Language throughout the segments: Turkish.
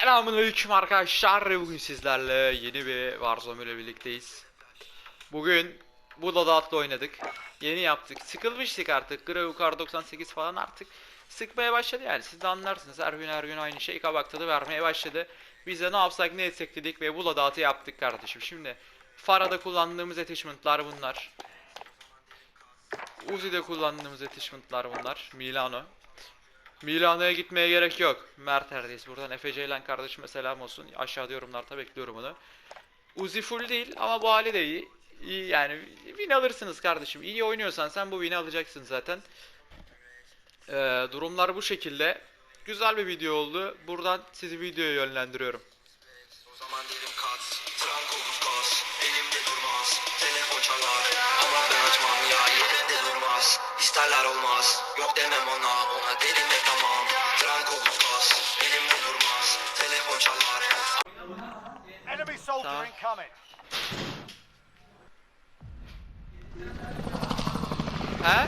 Selamünaleyküm arkadaşlar. Bugün sizlerle yeni bir Warzone ile birlikteyiz. Bugün bu loadout'la oynadık. Yeni yaptık. Sıkılmıştık artık. Grave Kar 98 falan artık sıkmaya başladı yani. Siz de anlarsınız. Her gün her gün aynı şey kabak tadı vermeye başladı. Biz de ne yapsak ne etsek dedik ve bu loadout'ı yaptık kardeşim. Şimdi Fara'da kullandığımız attachment'lar bunlar. Uzi'de kullandığımız attachment'lar bunlar. Milano. Milano'ya gitmeye gerek yok. Mert neredeyiz? Buradan Efe Ceylan kardeşime selam olsun. Aşağıda yorumlarda bekliyorum onu. Uzi full değil ama bu hali de iyi. İyi yani win alırsınız kardeşim. İyi oynuyorsan sen bu win'i alacaksın zaten. Ee, durumlar bu şekilde. Güzel bir video oldu. Buradan sizi videoya yönlendiriyorum. O zaman derim kat, trank olur kas, elimde durmaz, telefon çalar, ama ben açmam ya yerinde durmaz, isterler olmaz, yok demem ona, Enemy soldier Tamam. incoming. He?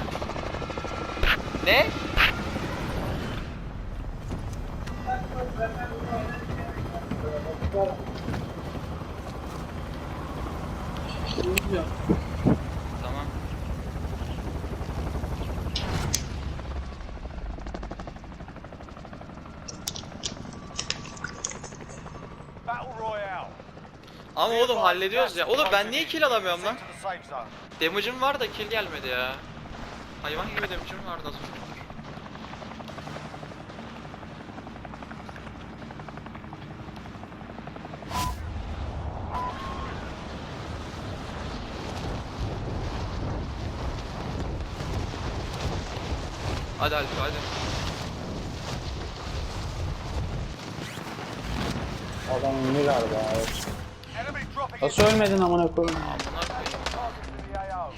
Ne? Tamam. Ama oğlum hallediyoruz ya. Oğlum ben niye kill alamıyorum lan? Damage'ım var da kill gelmedi ya. Hayvan gibi damage'ım vardı az önce. Hadi Alp hadi. Adam ünlü galiba evet. Enemy dropping Nasıl ölmedin amına koyayım? Amına koyayım.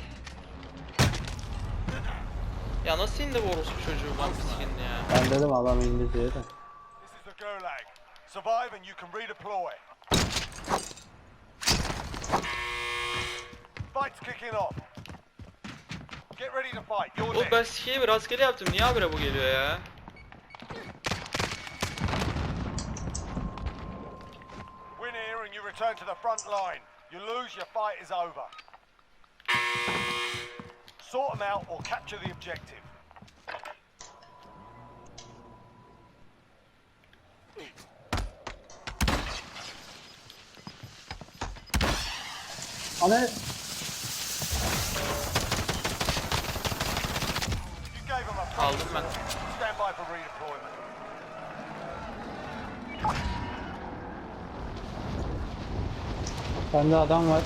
Ya nasıl indi bu orospu çocuğu lan piskin ya. Ben dedim adam indi diye de. This is the Gulag. Survive and you can redeploy. Fight's kicking off. Get ready to fight. You're Oğlum ben next. sikeyi bir rastgele yaptım. Niye habire bu geliyor ya? Win here and you return to the front line. You lose, your fight is over. Sort them out or capture the objective. Ana You gave them a front Aldım ben. Stand by for redeployment. Bende adam var.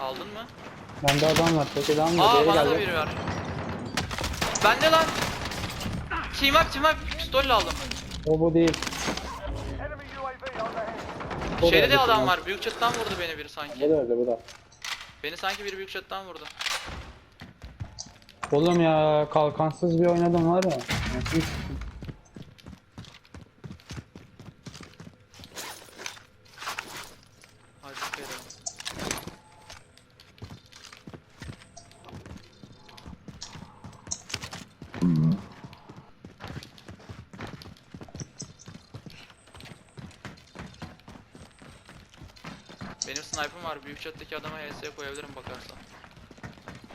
Aldın mı? Bende adam var. Peki adam da Aa geri bana da geldi. biri var. Bende lan. Team up. Pistolle aldım. O bu değil. O da Şeyde öldü de adam var. Büyük çatıdan vurdu beni biri Bu sanki. da öldü bu da. Beni sanki biri büyük çatıdan vurdu. Oğlum ya kalkansız bir oynadım var ya. Benim sniper'ım var. Büyük çattaki adama HS koyabilirim bakarsan.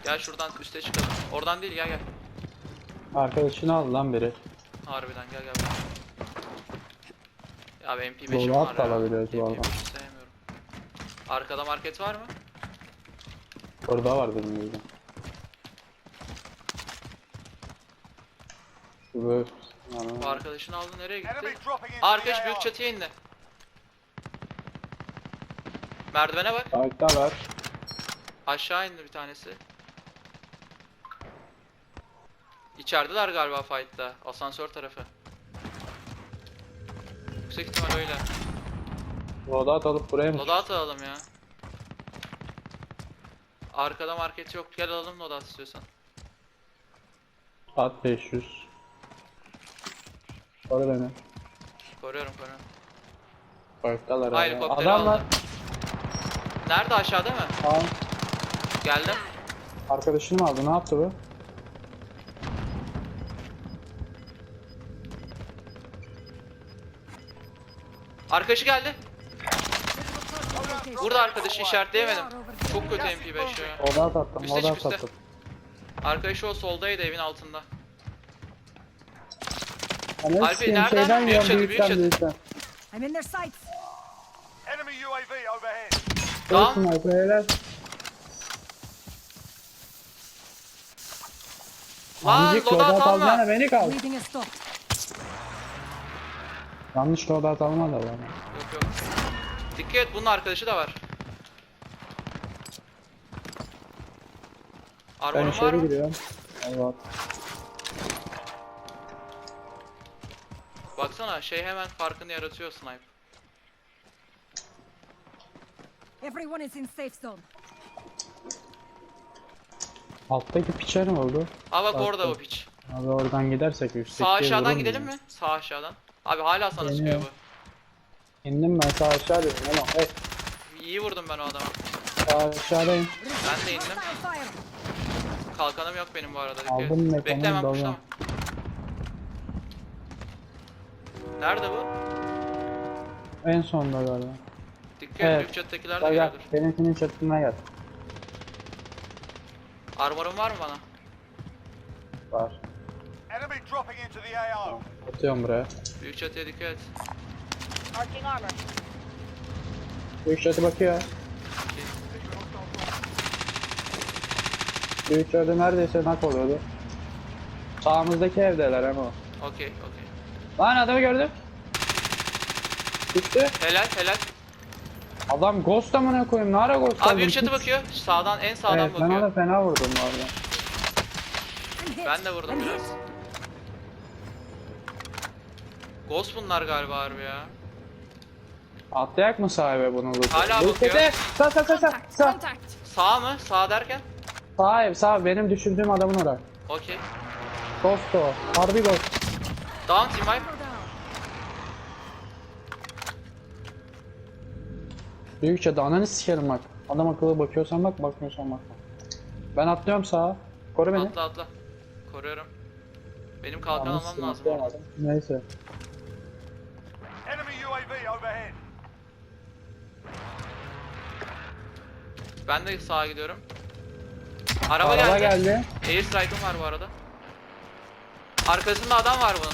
Gel şuradan üste çıkalım. Oradan değil gel gel. Arkadaşını aldı lan biri. Harbiden gel gel. Ya benim MP5'im Dolar var da ya. alabiliyoruz bu arada. MP5'i sevmiyorum. Arkada market var mı? Orada var benim yüzüm. Bu Bu arkadaşını aldı nereye gitti? Arkadaş büyük çatıya indi. Merdivene bak. Ayakta var. Aşağı indi bir tanesi. İçerideler galiba fight'ta. Asansör tarafı. Yüksek ihtimal öyle. Loadout alıp buraya mı? Loadout alalım ya. Arkada market yok. Gel alalım loadout istiyorsan. At 500. Koru beni. Koruyorum koruyorum. Parktalar Hayır hala. helikopteri Adam var. aldım. Nerede aşağıda mı? Tamam. Geldim. Arkadaşını mı aldı? Ne yaptı bu? Arkadaşı geldi. Burada arkadaşı işaretleyemedim. Çok kötü MP5 ya. Oda attım, Üste oda çık, üste. attım. Arkadaşı o soldaydı evin altında. Alper, sikeyim, nereden? Büyük çatı, büyükten büyük büyükten. I'm in their sights. Enemy UAV overhead. Tamam. Olsun Alper, helal. Lan Amcık loadout alma. beni kal. Yanlış loadout alma da bana. Yok yok. Dikkat et bunun arkadaşı da var. Ben Armor'un var içeri mı? giriyorum. Evet. Baksana şey hemen farkını yaratıyor snipe. Everyone is in safe zone. Alttaki piçer ne oldu? Aa bak Bak, orada o piç. Abi oradan gidersek üstteki Sağ aşağıdan gidelim ya. mi? Sağ aşağıdan. Abi hala sana sıkıyor Deniyorum. bu. İndim ben sağ aşağı diyorum ama hey İyi vurdum ben o adama. sağ aşağıdayım. Ben de indim. Kalkanım yok benim bu arada. dikkat et. Aldım Bekle mekanı hemen puşlama. Nerede bu? En sonda galiba. Dikkat Evet. et büyük çatıdakiler de Gel gel. geliyordur. Benimkinin çatısına gel. Armor'un var mı bana? Var. Enemy dropping into the AO. Atıyorum buraya. Büyük çatıya dikkat et. Arcing armor. Büyük çatı bakıyor. Büyük çatı neredeyse nak oluyordu. Sağımızdaki evdeler ama. Okey okey. Lan adamı gördüm. Düştü. Helal helal. Adam ghost amına koyayım. Ne ara ghost Abi aldın? büyük çatı bakıyor. Sağdan en sağdan Evet ben bakıyor. ona fena vurdum bu arada. Ben de vurdum I'm biraz. Ghost bunlar galiba harbi ya. Atlayak mı sahibi bunu? bu? Hala bakıyor. çatı. Sağ sağ sağ sağ. Sağ. Contact. Sağ mı? Sağ derken? Sağ ev sağ. Benim düşürdüğüm adamın oraya. Okey. Ghost o. Harbi ghost. Down team wipe. Go down. Büyük. Ananı sikerim bak. Adam akıllı bakıyorsan bak bakmıyorsan bakma. Ben atlıyorum sağa. Koru beni. Atla atla. Koruyorum. Benim kalkan almam lazım. Neyse. Enemy UAV overhead. Ben de sağa gidiyorum. Araba, Araba geldi. geldi. Air strike'ım var bu arada. Arkasında adam var bunun.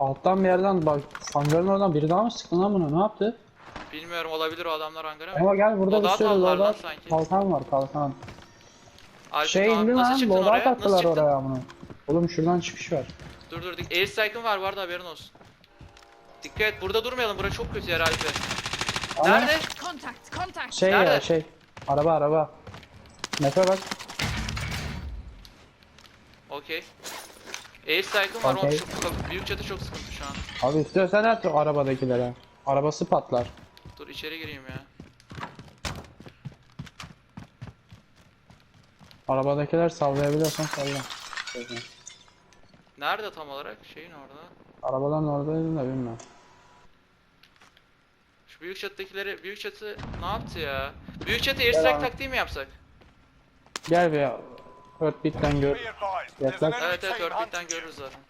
Alttan bir yerden bak. Hangarın oradan biri daha mı sıktı lan bunu? Ne yaptı? Bilmiyorum olabilir o adamlar hangara mı? Ama gel burada bir Loadout sürü loadout. Kalkan var kalkan. Alper, Şey indi lan loadout attılar oraya bunu. Oğlum şuradan çıkış var. Dur dur. dik- Air strike'ım var bu arada haberin olsun. Dikkat et burada durmayalım. Bura çok kötü yer Alper. Ama Nerede? Contact. Contact. Şey ya Nerede? şey. Araba araba. Mefe bak. Okey. Air strike'ım var. Okey. Oğlum çok, büyük çatı çok sıkıntı şu an. Abi istiyorsan at o arabadakilere. Arabası patlar. Dur içeri gireyim ya. Arabadakiler sallayabiliyorsan salla. Nerede tam olarak? Şeyin orada. Arabadan oradaydım da bilmiyorum. Büyük çatıdakileri, büyük çatı ne yaptı ya? Büyük çatı air Gel strike abi. taktiği mi yapsak? Gel gör. Be. There's an Yaklaş. enemy Evet evet you. görürüz zaten.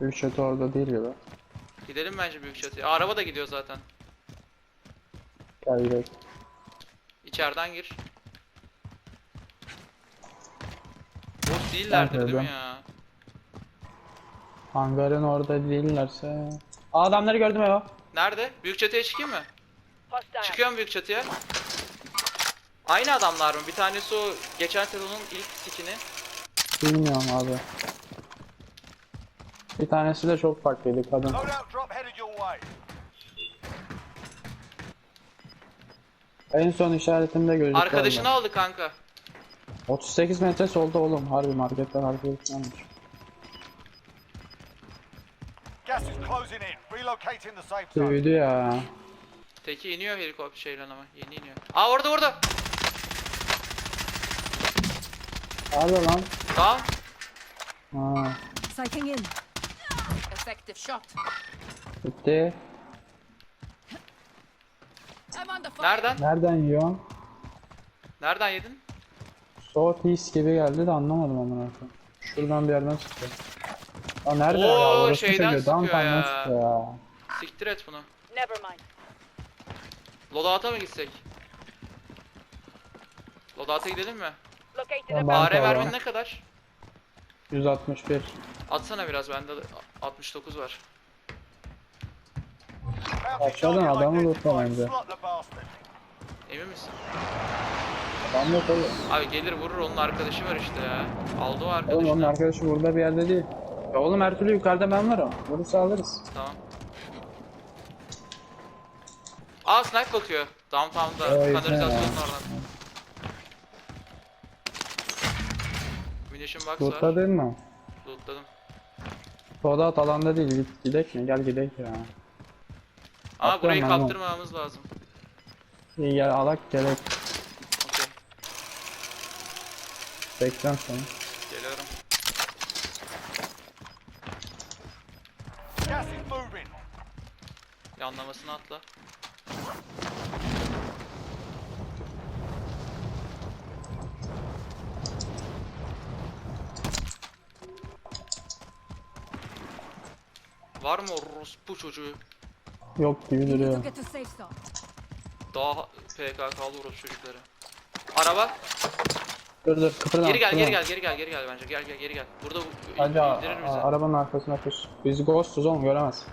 Büyük çatı orada değil gibi. Gidelim bence büyük çatıya. Aa, Araba da gidiyor zaten. Gel gidelim. İçeriden gir. Boş değillerdir değil mi ya? Hangarın orada değillerse... Aa, adamları gördüm ya. Nerede? Büyük çatıya çıkayım mı? Çıkıyorum büyük çatıya. Aynı adamlar mı? Bir tanesi o geçen sezonun ilk skini. Bilmiyorum abi. Bir tanesi de çok farklıydı kadın. En son işaretimde gözüktü. Arkadaşını aldı kanka. 38 metre solda oğlum. Harbi marketten arkadaşlanmış. Gas is closing in. Relocating the safe zone. Büyüdü ya. Teki iniyor helikopter şeyle ama yeni iniyor. Aa orada orada. Abi lan. Tamam. Ha, Sighting in. Effective shot. bitti. Nereden? Nereden yiyorsun? Nereden yedin? Southeast gibi geldi de anlamadım amına koyayım. Şuradan bir yerden çıktı. Aa nerede Oo, ya? Orası şeyden sıkıyor Downtown'dan ya. sıkıyor ya. Siktir et bunu. Never mind. Loadout'a mı gitsek? Loadout'a gidelim mi? Located AR mermin ne kadar? 161. Atsana biraz bende de 69 var. Aşağıdan adamı lootla bence. Emin misin? Tam yok oğlum. Abi gelir vurur onun arkadaşı var işte ya. Aldı o Oğlum onun arkadaşını. arkadaşı burada bir yerde değil. Ya oğlum her türlü yukarıda ben varım. Vurursa alırız. Tamam. Aa snipe bakıyor. Downtown'da. Oy, Kanalizasyonun oradan. Munition box var. Lootladın mı? Lootladım. Soda alanda değil. Git, gidek mi? Gel gidek ya. Ama Atlıyorum burayı ben ama. kaptırmamamız lazım. İyi gel alak gerek. Okey. Bekliyorum seni. Geliyorum. Gas is moving. Yanlamasını atla. Var mı orospu çocuğu? Yok gibi duruyor. Daha PKK'lı orospu çocukları. Araba. Dur dur kıpırdama. Geri gel, geri gel, geri gel, geri gel bence. Gel gel, geri gel. Burada bu- Hadi indirir bizi. arabanın arkasına koş. Biz ghostuz oğlum göremez.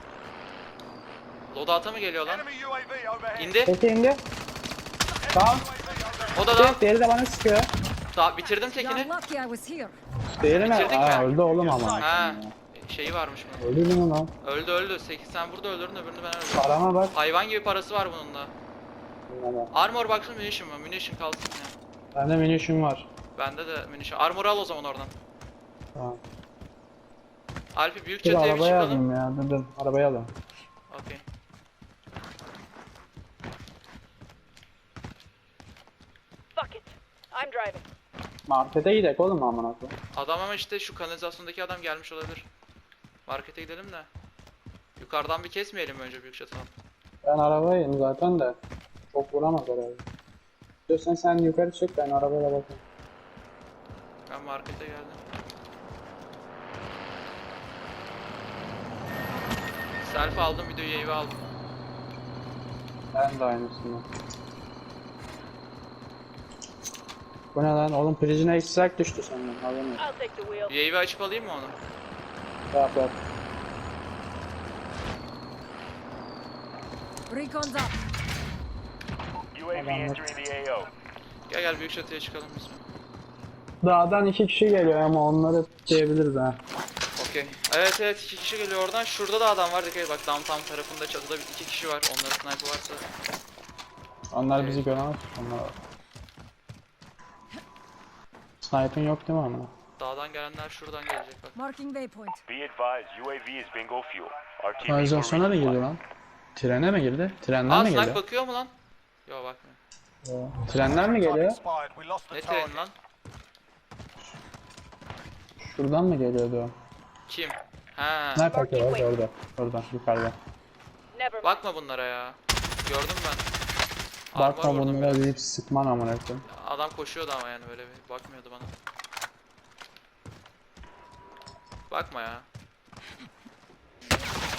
Loadout'a mı geliyor lan? İndi. Peki indi. Tamam. O da da. Diğeri de bana sıkıyor. Daha bitirdim You're tekini. lucky I was here. Diğeri mi? Bitirdik Aa, mi? öldü oğlum ama. Ha. Şeyi varmış bunun. Öldü mü lan? Öldü öldü. 8 sen burada öldürdün öbürünü ben öldürdüm. Parama bak. Hayvan gibi parası var bunun da. Bilmem. Armor baksın munition var. Munition kalsın ya. Bende munition var. Bende de munition. Armor al o zaman oradan. Tamam. Alpi büyük Dur çatıya bir arabaya çıkalım. alayım ya. Dur dur. Arabaya alayım. Okey. I'm driving. Markete gidek oğlum amına koyayım. Adam ama işte şu kanalizasyondaki adam gelmiş olabilir. Markete gidelim de. Yukarıdan bir kesmeyelim önce büyük çatıdan. Ben arabayım zaten de. Çok vuramaz herhalde. Diyorsan sen yukarı çık ben arabayla bakayım. Ben markete geldim. Selfie aldım, bir de UAV aldım. Ben de aynısını. Bu ne lan? Oğlum prizine ekstrak düştü senden. Haberin yok. UAV açıp alayım mı onu? Yap yap. Recon's up. UAV entering the AO. Gel gel büyük çatıya çıkalım biz? Dağdan iki kişi geliyor ama onları diyebiliriz ha. Okey. Evet evet iki kişi geliyor oradan. Şurada da adam var dikkat et bak downtown tarafında çatıda bir iki kişi var. Onların sniper varsa. Onlar bizi göremez. Onlar... Sniper'ın yok değil mi ama? Dağdan gelenler şuradan gelecek bak. Marking waypoint. Be advised, UAV is bingo fuel. RTV Kanalizasyona da girdi lan. Trene mi girdi? Trenler Aa mi sniper geliyor? bakıyor mu lan? Yo bakmıyor. Yo. Trenler mi geliyor? Ne treni lan? Şuradan mı geliyordu? Kim? Ha. Sniper bakıyor orada, orada. Oradan yukarıda. Bakma bunlara ya. Gördüm ben. Bakma Armor vurdum bunlara biraz. deyip sıkman amına koyayım. Adam koşuyordu ama yani böyle bir bakmıyordu bana. Bakma ya.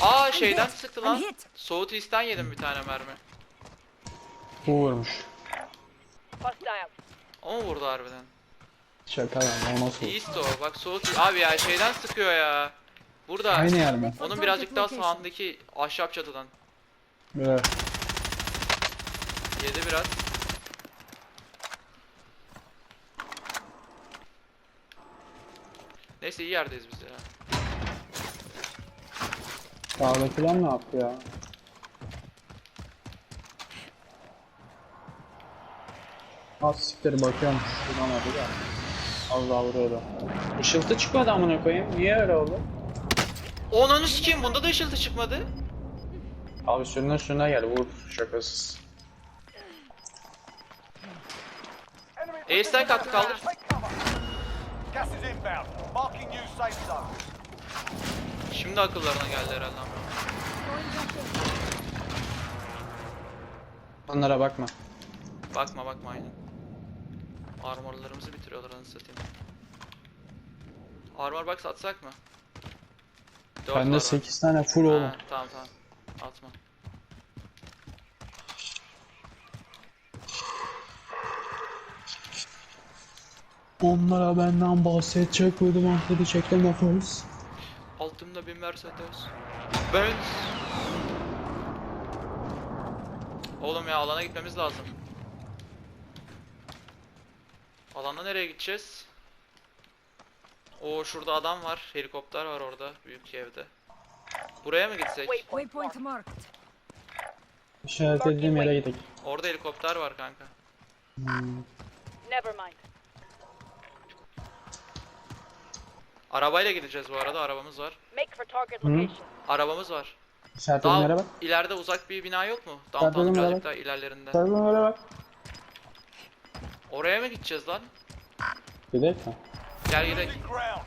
Aa şeyden sıktı lan. Soğut isten yedim bir tane mermi. Bu vurmuş. Hostile. O mu vurdu harbiden? Şaka lan o nasıl? East o. Bak soğut abi ya şeyden sıkıyor ya. Burada. Aynı yer mi? Onun birazcık daha sağındaki ahşap çatıdan. Evet. Yedi biraz. Neyse iyi yerdeyiz biz ya. Sağdakiler ne yaptı ya? Az siktir bakıyorum şuradan hadi da. Allah vuruyordu. Işıltı çıkmadı amına koyayım. Niye öyle oldu? Onunu sikeyim bunda da ışıltı çıkmadı. Abi sürüne sürüne gel vur şakasız. Ace'den kalktı kaldır. Şimdi akıllarına geldi herhalde ama. Onlara bakma. Bakma bakma aynen. Armorlarımızı bitiriyorlar anasını satayım. Armor box atsak mı? Dört var Bende bak. 8 tane full oğlum. Ha, tamam tamam. Atma. Onlara benden bahsedecek miydim Ahmet'i çektim offers. Altımda bir Mercedes. Ben. Oğlum ya alana gitmemiz lazım. Alanda nereye gideceğiz? O şurada adam var. Helikopter var orada. Büyük evde. Buraya mı gitsek? Waypoint marked. İşaret edildiğim yere gidelim. Orada helikopter var kanka. Never mind. Arabayla gideceğiz bu arada. Arabamız var. Hı. Arabamız var. İşaret Daha bak. ileride uzak bir bina yok mu? Downtown'un evet. birazcık daha ilerlerinde. İşaret bak. Oraya mı gideceğiz lan? Gidelim mi? Gel gidelim. Ground.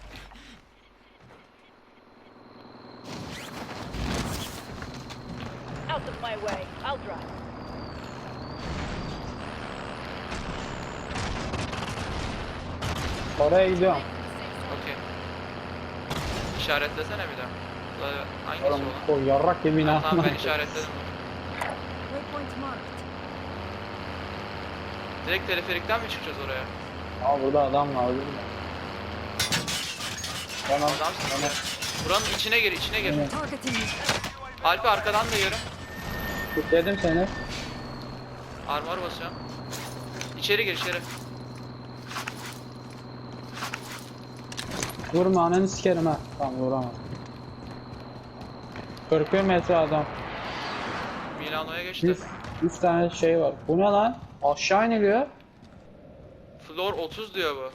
Out of my way. I'll drive. Oraya gidiyorum. İşaretlesene bir daha. Lan Hangisi Oğlum o? o yarrak gibi bina. Tamam ben işaretledim. Direkt teleferikten mi çıkacağız oraya? Aa burada adam var değil mi? Tamam. Adamsın Tamam. Buranın içine gir, içine gir. Evet. Alpi arkadan da yarım. Kilitledim seni. Armor basıyorum. İçeri gir içeri. Vurma ananı sikerim ha. Tamam vuramam. 41 metre adam. Milano'ya geçti. 100, 100 tane şey var. Bu ne lan? Aşağı iniliyor. Floor 30 diyor bu.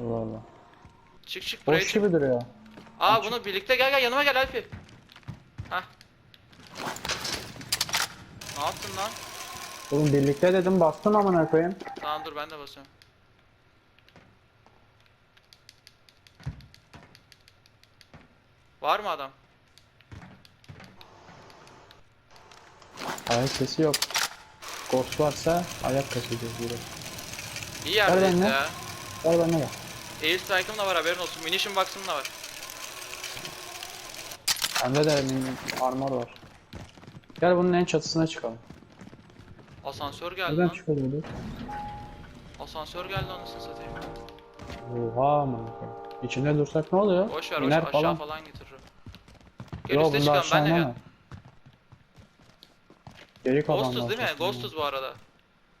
Allah Allah. Çık çık buraya Boş çık. gibi duruyor. Aa bunu birlikte gel gel yanıma gel Alpi. Hah. Ne yaptın lan? Oğlum birlikte dedim bastım amına koyayım. Tamam dur ben de basıyorum. Var mı adam? Ayak sesi yok. Ghost varsa ayak kaçacağız burada. İyi yerdeyiz benimle. ya. Gel bana gel. Air Strike'ım da var haberin olsun. Munition box'ım da var. Bende de armor var. Gel bunun en çatısına çıkalım. Asansör geldi Neden lan. çıkıyordu? Asansör geldi anasını satayım. Oha amına koyayım. İçinde dursak ne oluyor? Boş ver boş İner ver aşağı falan. falan. Gel Yok üste bunda çıkalım ben gel. Geri kapandı. Ghostuz değil mi? aslında. Ghostuz bu arada. Bak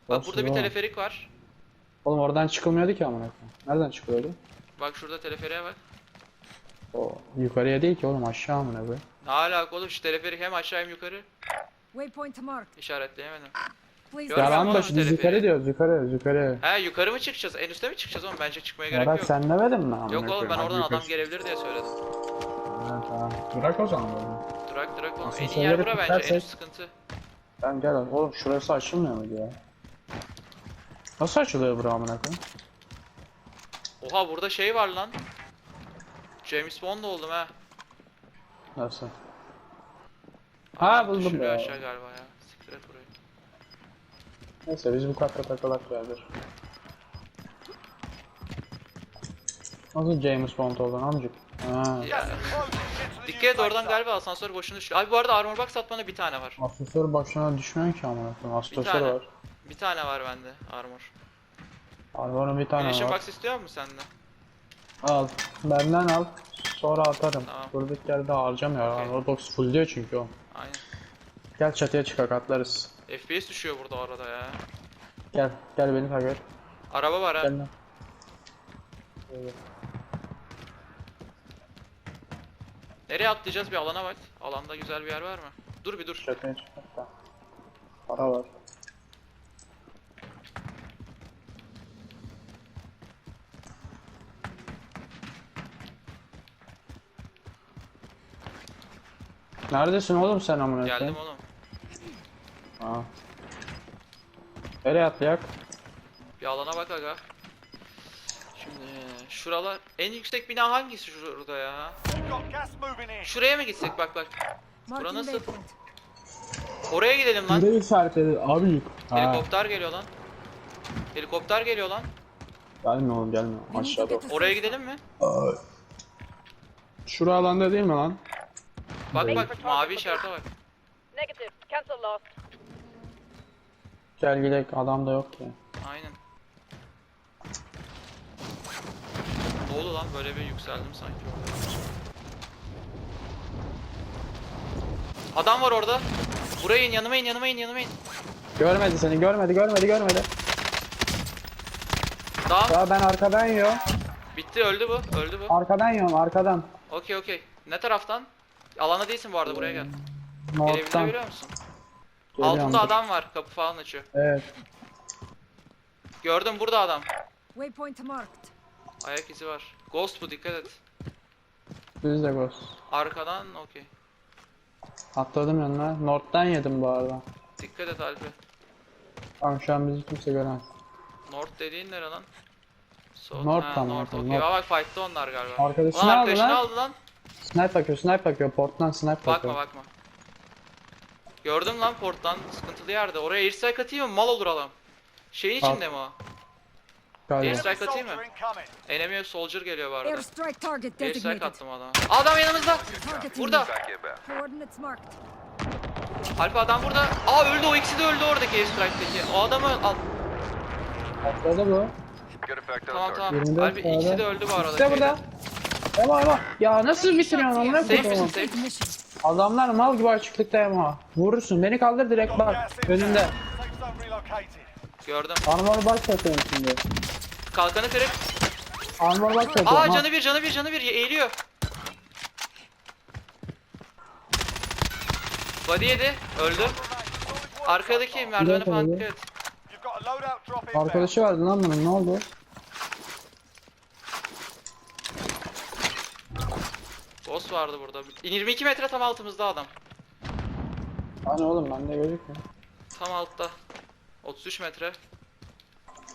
Ghostuz burada bir ama. teleferik var. Oğlum oradan çıkılmıyordu ki amına koyayım. Nereden çıkıyordu? Bak şurada teleferiğe bak. O yukarıya değil ki oğlum aşağı amına koyayım. Ne alaka oğlum şu teleferik hem aşağı hem yukarı. Waypoint marked. İşaretleyemedim. Please Görmüyor Ya lan musun da biz yukarı diyoruz yukarı yukarı. He yukarı mı çıkacağız? En üste mi çıkacağız oğlum? Bence çıkmaya gerek Yarak yok. sen demedin mi amına Yok oğlum ben koyayım? Hadi oradan adam yukarı. gelebilir diye söyledim. Ha, tamam. Bırak o zaman bunu. Durak durak oğlum. En iyi yer bura bence. En üst sıkıntı. Tamam gel oğlum. Oğlum şurası açılmıyor muydu ya? Nasıl açılıyor bura amına koyayım? Oha burada şey var lan. James Bond oldum ha. Nasıl? Ha buldum Şuraya ya. aşağı galiba ya. Siktir et burayı. Neyse biz bu katta takılak yerdir. Nasıl James Bond oldun amcık? Ha. Dikkat et oradan galiba asansör boşuna düşüyor. Abi bu arada armor box atmana bir tane var. Asusör başına düşmüyor ki amına koyayım. Asusör tane. var. Bir tane var bende armor. Arbor'un bir tane Munition var. box istiyor musun sende? Al. Benden al. Sonra atarım. Tamam. Durduk yerde harcamıyor. Okey. Armor box full diyor çünkü o. Aynen. Gel çatıya çıkak atlarız. FPS düşüyor burada arada ya. Gel. Gel beni takip et. Araba var ha. Gel lan. Evet. Nereye atlayacağız bir alana bak. Alanda güzel bir yer var mı? Dur bir dur. Çatıya çıkak da. Para var. Neredesin oğlum sen amına Geldim koyayım? oğlum. Ha. Nereye atlayak? Bir alana bak aga. Şimdi şuralar en yüksek bina hangisi şurada ya? Şuraya mı gitsek bak bak. Marking nasıl? Oraya gidelim lan. Nereyi işaretledi? Abi yük. Ha. Helikopter geliyor lan. Helikopter geliyor lan. Gelme oğlum gelme. Aşağıda. Oraya gidelim mi? Şura alanda değil mi lan? Bak bak mavi işarete bak. Negative. Cancel lost. Gel gidelim adam da yok ya. Aynen. Ne oldu lan böyle bir yükseldim sanki. Adam var orada. Buraya in yanıma in yanıma in yanıma in. Görmedi seni görmedi görmedi görmedi. Tamam Ya ben arkadan yiyorum. bitti öldü bu öldü bu. Arkadan yiyorum arkadan. Okey okey. Ne taraftan? Alana değilsin bu arada buraya gel. North'tan. Gelebiliyor musun? Geliyorum. Altında adam var kapı falan açıyor. Evet. Gördüm burada adam. Waypoint marked. Ayak izi var. Ghost bu dikkat et. Biz de ghost. Arkadan okey. Atladım yanına. North'tan yedim bu arada. Dikkat et Alpi. Tamam şu an bizi kimse göremez. North dediğin nere lan? South, North ha, tam, North, okey. North. Aa, bak fight'ta onlar galiba. Arkadaşını Ulan aldı arkadaşını lan. aldı lan. Snipe bakıyor snipe bakıyor. Port'tan snipe. Bakma bakma. Gördüm lan porttan sıkıntılı yerde. Oraya airstrike atayım mı? Mal olur adam. Şeyin Al. içinde mi o? Galiba. Airstrike atayım mı? Enemy soldier geliyor bu arada. Airstrike target Airstrike designated. attım adama. Adam yanımızda. Burada. Coordinates marked. Alfa adam burada. Aa öldü o ikisi de öldü oradaki airstrike'deki. O adamı al. Atladı bu. Tamam tamam. 24 Alpi ikisi de öldü bu arada. İşte burada. Ema ema. Ya nasıl bitiriyorsun amına Safe koyayım? misin safe? Mission. Adamlar mal gibi açıklıkta ema. Vurursun. Beni kaldır direkt bak. Önünde. Safe zone relocated. Gördüm. Armor box atıyorum şimdi. Kalkanı kırık. Armor box atıyorum. Aa canı bir canı bir canı bir eğiliyor. Body yedi. Öldü. Arkadaki merdivene falan dikkat et. Arkadaşı vardı lan bunun ne oldu? Boss vardı burada. 22 metre tam altımızda adam. Hani oğlum bende gözükmüyor. Tam altta. 33 metre.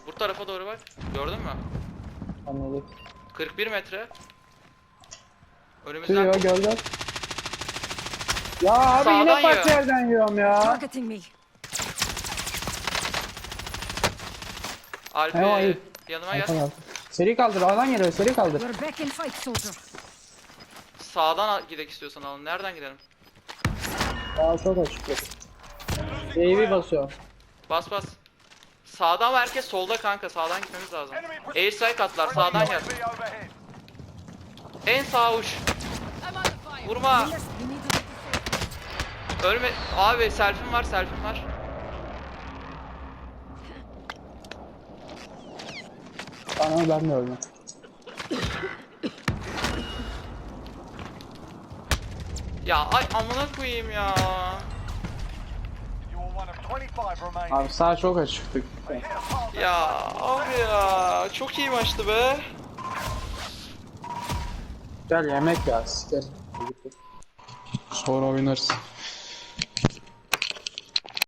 Bu tarafa doğru bak. Gördün mü? Anladık. 41 metre. Önümüzden Tüyo gördün. Ya abi Sağdan yine yiyor. farklı yerden yiyorum ya. Targeting me. Alpi Eyvah, iyi. yanıma gel. Tamam. Seri kaldır alan geliyor seri kaldır. We're back in fight, soldier. Sağdan al- gidek istiyorsan alın. Nereden gidelim? Aa çok açık. AV basıyor. Bas bas. Sağdan herkes solda kanka. Sağdan gitmemiz lazım. Enemy pres- Airstrike atlar. Sağdan overhead. En sağ uç. Vurma. Ölme. Abi selfie'm var selfie'm var. Bana ben de öldüm. Ya ay amına koyayım ya. Abi sağ çok açıktık. Ya abi ya. Çok iyi maçtı be. Gel yemek ya sikerim. Sonra oynarız.